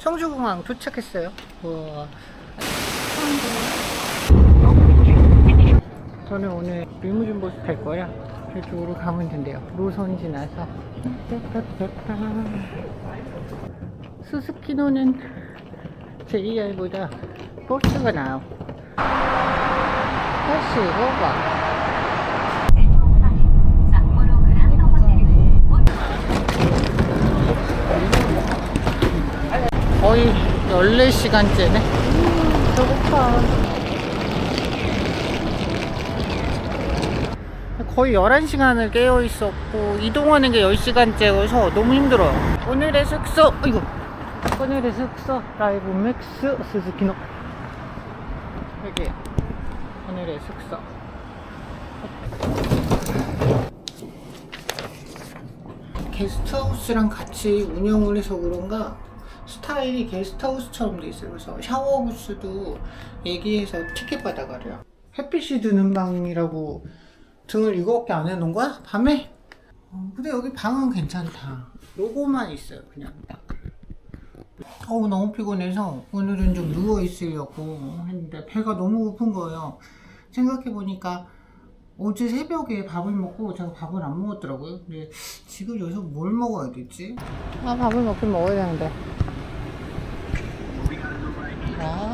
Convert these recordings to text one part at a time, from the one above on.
청주공항 도착했어요. 우와. 저는 오늘 리무진 버스 탈 거야. 그쪽으로 가면 된대요. 노선 지나서. 스스키노는 JR보다 버스가 나아요. 버스 오버. 14시간째네. 배고파. 거의 11시간을 깨어 있었고, 이동하는 게 10시간째여서 너무 힘들어요. 오늘의 숙소, 이거. 오늘의 숙소, 라이브 맥스 스즈키노. 여기. 오늘의 숙소. 게스트하우스랑 같이 운영을 해서 그런가 스타일이 게스트하우스처럼 돼 있어요. 그래서 샤워 부스도 얘기해서 티켓 받아가래요. 햇빛이 드는 방이라고 등을 이거밖에 안 해놓은 거야? 밤에? 어, 근데 여기 방은 괜찮다. 로고만 있어요. 그냥 딱. 어우 너무 피곤해서 오늘은 좀 누워 있으려고 했는데 배가 너무 고픈 거예요. 생각해 보니까 어제 새벽에 밥을 먹고 제가 밥을 안 먹었더라고요. 근데 지금 여기서 뭘 먹어야 되지? 아 밥을 먹긴 먹어야 되는데. Not?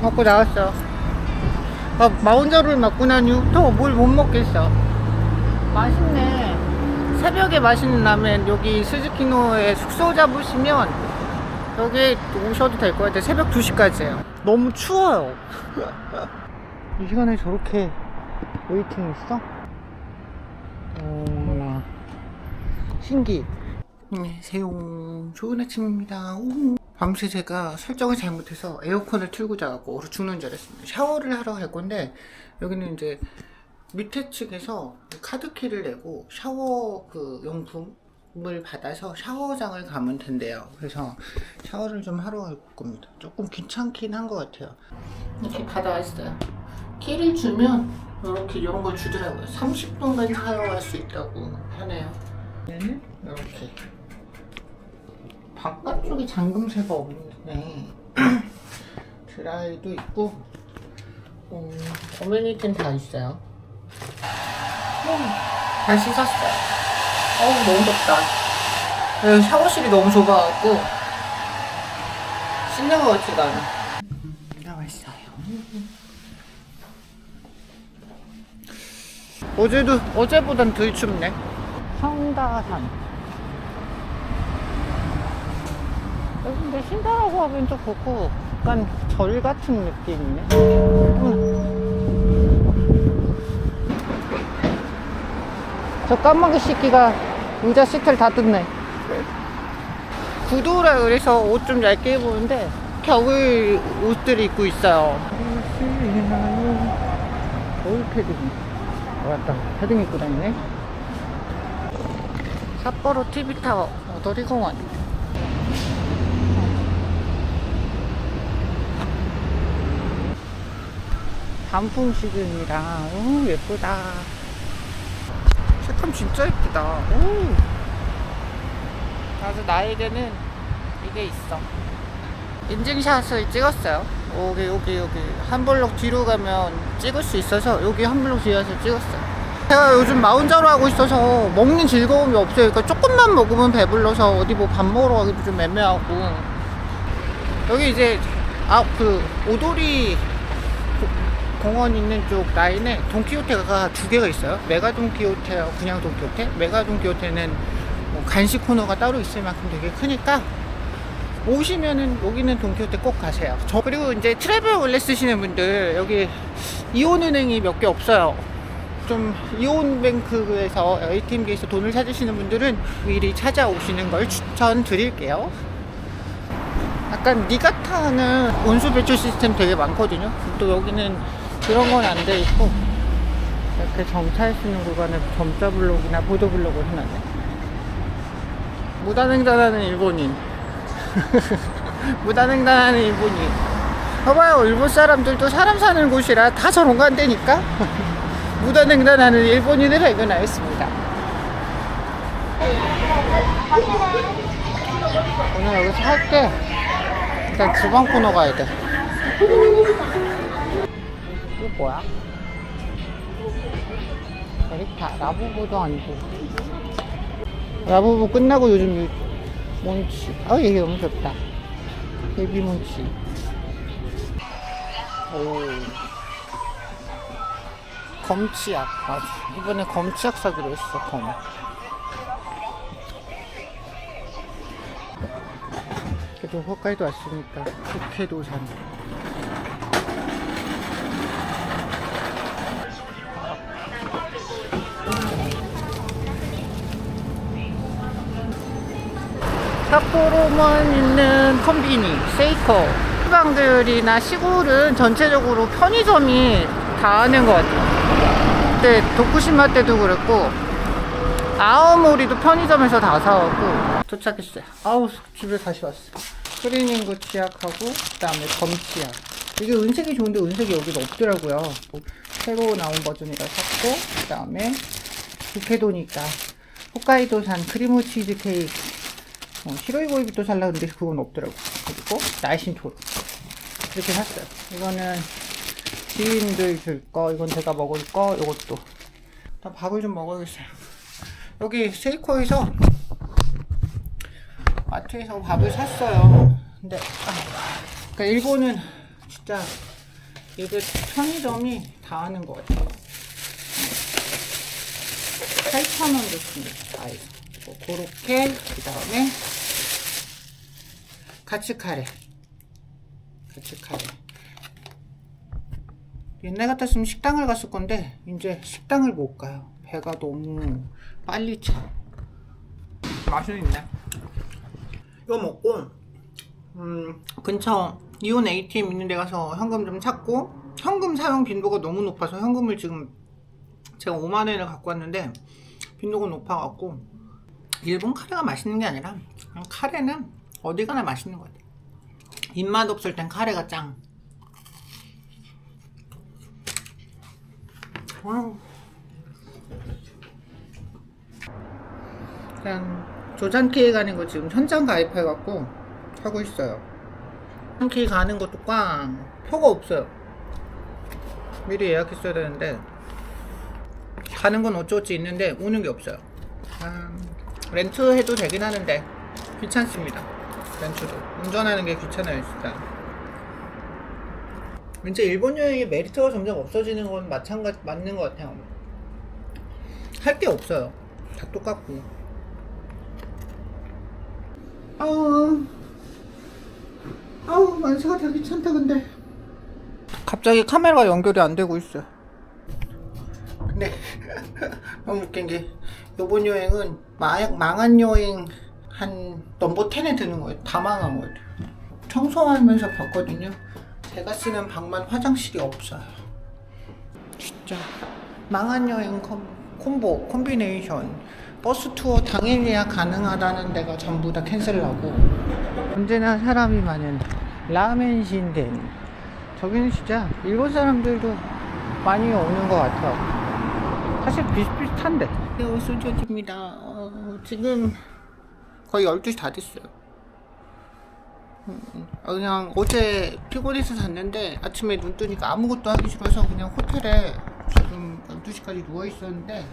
먹고 나왔어. 아, 마운저를 먹고 난 이후부터 뭘 못 먹겠어. 맛있네. 새벽에 맛있는 라면 여기 스즈키노에 숙소 잡으시면 여기 오셔도 될 것 같아요. 새벽 2시까지예요. 너무 추워요. 이 시간에 저렇게 웨이팅 있어? 어, 신기. 안녕하세요. 좋은 아침입니다. 오. 밤새 제가 설정을 잘못해서 에어컨을 틀고 자고 얼어 죽는 줄 알았습니다. 샤워를 하러 갈 건데 여기는 이제 밑에 측에서 카드키를 내고 샤워 그 용품을 받아서 샤워장을 가면 된대요. 그래서 샤워를 좀 하러 갈 겁니다. 조금 귀찮긴 한 것 같아요. 이렇게 받아왔어요. 키를 주면 이렇게 이런 걸 주더라고요. 30분간 사용할 수 있다고 하네요. 얘는 이렇게 바깥쪽에 잠금쇠가 없네. 드라이도 있고, 음, 커뮤니티는 다 있어요. 음, 잘 씻었어요. 어우, 너무 덥다. 여기 샤워실이 너무 좁아갖고, 씻는 것 같지가 않아. 나왔어요. 어제도, 어제보단 덜 춥네. 성다산. 여기 근데 신다라고 하긴 좀 그렇고 약간 절 같은 느낌이네. 저 까마귀 새끼가 의자 시트를 다 뜯네. 구두라 그래서 옷 좀 얇게 입었는데 겨울 옷들을 입고 있어요. 겨울 패딩. 왔다. 패딩 입고 다니네. 삿포로 TV타워 오도리공원. 단풍 시즌이라. 오 예쁘다. 색감 진짜 예쁘다. 오. 아주 나에게는 이게 있어. 인증샷을 찍었어요. 여기 여기 여기. 한 블록 뒤로 가면 찍을 수 있어서 여기 한 블록 뒤에서 찍었어요. 제가 요즘 마운자로 하고 있어서 먹는 즐거움이 없어요. 그러니까 조금만 먹으면 배불러서 어디 뭐 밥 먹으러 가기도 좀 애매하고. 여기 이제 아 그 오도리 공원 있는 쪽 라인에 돈키호테가 두 개가 있어요. 메가 돈키호테하고 그냥 돈키호테. 메가 돈키호테는 뭐 간식 코너가 따로 있을 만큼 되게 크니까 오시면은 여기는 돈키호테 꼭 가세요. 저 그리고 이제 트래블 원래 쓰시는 분들 여기 이온은행이 몇 개 없어요. 좀 이온뱅크에서 ATM기에서 돈을 찾으시는 분들은 미리 찾아오시는 걸 추천드릴게요. 약간 니가타는 온수 배출 시스템 되게 많거든요. 또 여기는 그런 건 안 돼 있고 이렇게 정차할 수 있는 구간에 점자 블록이나 보도 블록을 해놨네. 무단횡단하는 일본인. 무단횡단하는 일본인. 봐봐요, 일본 사람들도 사람 사는 곳이라 다 저런 거 안 되니까. 무단횡단하는 일본인을 발견하였습니다. 오늘 여기서 할게. 일단 주방 코너 가야 돼. 이거 뭐야? 에릭타 라부부도 아니고. 라부부 끝나고 요즘 이 몬치. 아 이게 너무 좋다. 베비 몬치. 오. 검치약. 맞아. 이번에 검치약 사기로 했어 검. 그래도 홋카이도 왔으니까 북해도 산 삿포로만 있는 콤비니, 세이코. 지방들이나 시골은 전체적으로 편의점이 다 하는 것 같아요. 그때 도쿠시마 때도 그랬고, 아오모리도 편의점에서 다 사왔고, 도착했어요. 아우, 집에 다시 왔어. 크리닝구 치약하고, 그 다음에 검 치약. 이게 은색이 좋은데 은색이 여기는 없더라고요. 뭐 새로 나온 버전이라 샀고, 그 다음에 북해도니까 홋카이도산 크리무 치즈 케이크 어, 히로이 고이비도 살라 근데 그건 없더라고. 그리고 날씬 토로 이렇게 샀어요. 이거는 지인들 줄 거, 이건 제가 먹을 거, 이것도. 나 밥을 좀 먹어야겠어요. 여기 세이코에서 마트에서 밥을 샀어요. 근데 아, 그러니까 일본은 진짜 이게 편의점이 다 하는 것 같아요. 8,000원 줬습니다. 아이고. 뭐, 그렇게, 그 다음에, 가츠카레. 가츠카레. 옛날 같았으면 식당을 갔을 건데, 이제 식당을 못 가요. 배가 너무 빨리 차. 맛은 있네. 이거 먹고, 음, 근처 이온 ATM 있는 데 가서 현금 좀 찾고, 현금 사용 빈도가 너무 높아서 현금을 지금 제가 5만 원을 갖고 왔는데 빈도가 높아갖고 일본 카레가 맛있는 게 아니라 카레는 어디 가나 맛있는 것 같아. 입맛 없을 땐 카레가 짱. 아유. 그냥 조잔 케이 가는 거 지금 현장 가입해 갖고 하고 있어요. 조잔 케이 가는 것도 꽝 표가 없어요. 미리 예약했어야 되는데 가는 건 어쩌지 있는데 오는 게 없어요. 아, 렌트 해도 되긴 하는데 귀찮습니다. 렌트도 운전하는 게 귀찮아요, 일단. 이제 일본 여행의 메리트가 점점 없어지는 건 마찬가지 맞는 것 같아요. 할 게 없어요. 다 똑같고. 아우, 아우 만세가 되게 귀찮다 근데. 갑자기 카메라가 연결이 안 되고 있어요. 근데 너무 웃긴 게 이번 여행은 마, 망한 여행 한 넘버 10에 드는 거예요. 다 망한 거예요. 청소하면서 봤거든요. 제가 쓰는 방만 화장실이 없어요. 진짜 망한 여행 콤, 콤보 콤비네이션 버스 투어 당일 예약 가능하다는 데가 전부 다 캔슬하고 언제나 사람이 많은 라멘 신된 저기는 진짜 일본 사람들도 많이 오는 것 같아요. 사실 비슷비슷한데. 네, 소주입니다. 어, 지금 거의 12시 다 됐어요. 음, 음. 어, 그냥 어제 피곤해서 잤는데 아침에 눈 뜨니까 아무것도 하기 싫어서 그냥 호텔에 지금 12시까지 누워 있었는데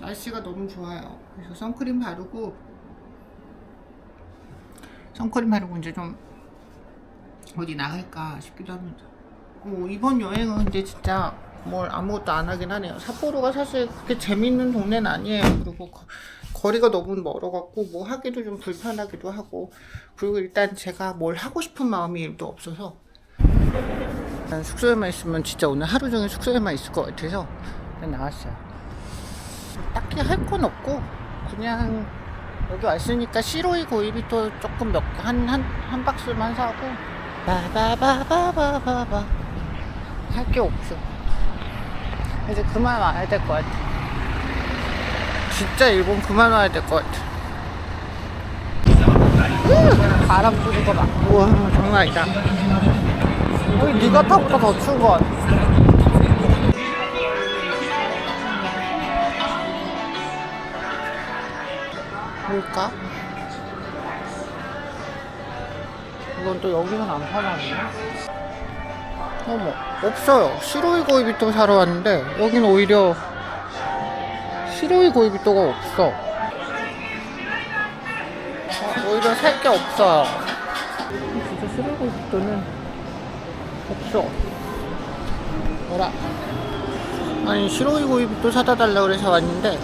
날씨가 너무 좋아요. 그래서 선크림 바르고 선크림 바르고 이제 좀 어디 나갈까 싶기도 합니다. 어, 이번 여행은 근데 진짜 뭘 아무것도 안 하긴 하네요. 삿포로가 사실 그렇게 재밌는 동네는 아니에요. 그리고 거, 거리가 너무 멀어갖고 뭐 하기도 좀 불편하기도 하고 그리고 일단 제가 뭘 하고 싶은 마음이 또 없어서 일단 숙소에만 있으면 진짜 오늘 하루 종일 숙소에만 있을 것 같아서 나왔어요. 딱히 할 건 없고 그냥 여기 왔으니까 시로이 고이비토 조금 몇 한 한 한 박스만 사고 바바바바바바바 할 게 없어. 이제 그만 와야 될 것 같아. 진짜 일본 그만 와야 될 것 같아. 음, 바람 부는 거 봐. 우와, 장난 아니다. 여기 니가타보다 더 추운 것 같아. 뭘까? 이건 또 여기는 안 파나네. 어머, 없어요. 시로이 고이비또 사러 왔는데, 여긴 오히려 시로이 고이비또가 없어. 어, 오히려 살 게 없어요. 진짜 시로이 고이비또는 없어. 뭐라? 아니, 시로이 고이비또 사다 달라고 그래서 왔는데,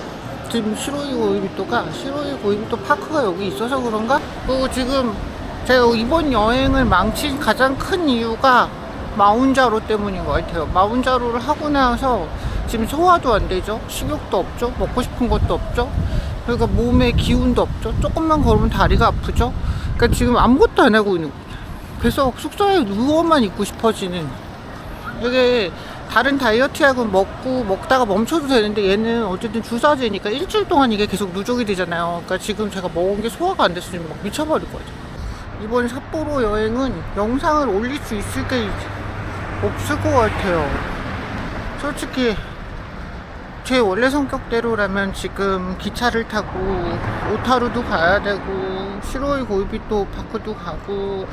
지금 시로이 고이비또가, 시로이 고이비또 파크가 여기 있어서 그런가? 그리고 지금 제가 이번 여행을 망친 가장 큰 이유가 마운자로 때문인 것 같아요. 마운자로를 하고 나서 지금 소화도 안 되죠. 식욕도 없죠. 먹고 싶은 것도 없죠. 그러니까 몸에 기운도 없죠. 조금만 걸으면 다리가 아프죠. 그러니까 지금 아무것도 안 하고 있는 거예요. 그래서 숙소에 누워만 있고 싶어지는 이게 다른 다이어트약은 먹고 먹다가 멈춰도 되는데 얘는 어쨌든 주사제니까 일주일 동안 이게 계속 누적이 되잖아요. 그러니까 지금 제가 먹은 게 소화가 안 지금 막 미쳐버릴 거죠. 이번 삿포로 여행은 영상을 올릴 수 있을 게 없을 것 같아요. 솔직히 제 원래 성격대로라면 지금 기차를 타고 오타루도 가야 되고 시로이 고이비또 파크도 가고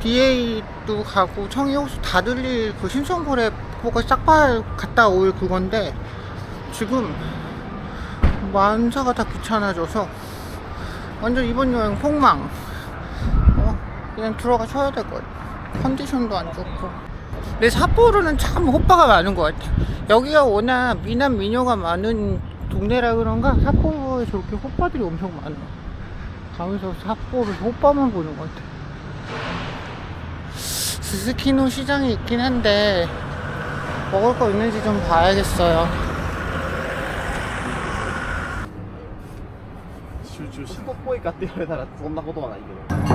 BA도 가고 청이호수 다 들릴 그 신선거래 보고 싹발 갔다 올 그건데 지금 만사가 다 귀찮아져서 완전 이번 여행 폭망. 어, 그냥 들어가 쉬어야 될 것 같아 컨디션도 안 좋고 근데 삿포로는 참 호빠가 많은 것 같아 여기가 워낙 미남 미녀가 많은 동네라 그런가 삿포로에 저렇게 호빠들이 엄청 많아 가면서 삿포로 호빠만 보는 것 같아 스스키노 시장이 있긴 한데 먹을 거 있는지 좀 봐야겠어요 集中しっぽいかって言われたらそんなことはないけど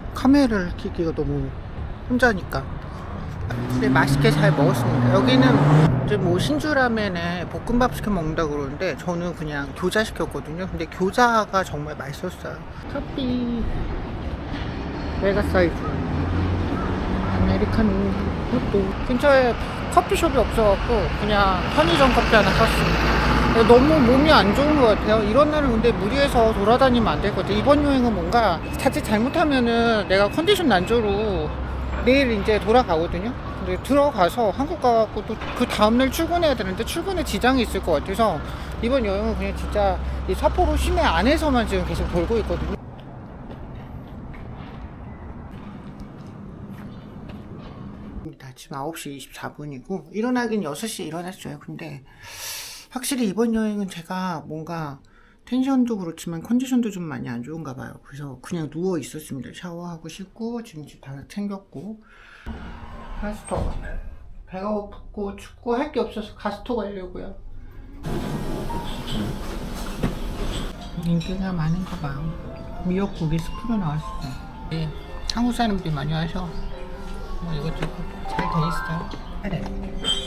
카메라를 켜기가 너무 혼자니까. 근데 맛있게 잘 먹었습니다. 여기는 이제 뭐 신주라면에 볶음밥 시켜 먹는다 그러는데 저는 그냥 교자 시켰거든요. 근데 교자가 정말 맛있었어요. 커피 메가 사이즈 아메리카노 그것도 근처에 커피숍이 없어갖고 그냥 편의점 커피 하나 샀습니다. 너무 몸이 안 좋은 것 같아요. 이런 날은 근데 무리해서 돌아다니면 안 될 것 같아요. 이번 여행은 뭔가 자칫 잘못하면은 내가 컨디션 난조로 내일 이제 돌아가거든요. 근데 들어가서 한국 가갖고 또 그 다음날 출근해야 되는데 출근에 지장이 있을 것 같아서 이번 여행은 그냥 진짜 이 삿포로 시내 안에서만 지금 계속 돌고 있거든요. 아침 9시 24분이고 일어나긴 6시에 일어났어요. 근데 확실히 이번 여행은 제가 뭔가 텐션도 그렇지만 컨디션도 좀 많이 안 좋은가 봐요. 그래서 그냥 누워 있었습니다. 샤워하고 씻고 지금 집다 챙겼고 가스토 배가 고프고 춥고 할 게 없어서 가스토 가려고요. 인기가 많은가 봐요. 미역국이 스프로 나왔어요. 네, 한국 사람들이 많이 와서 뭐 이것저것 잘 돼 있어요. 그래.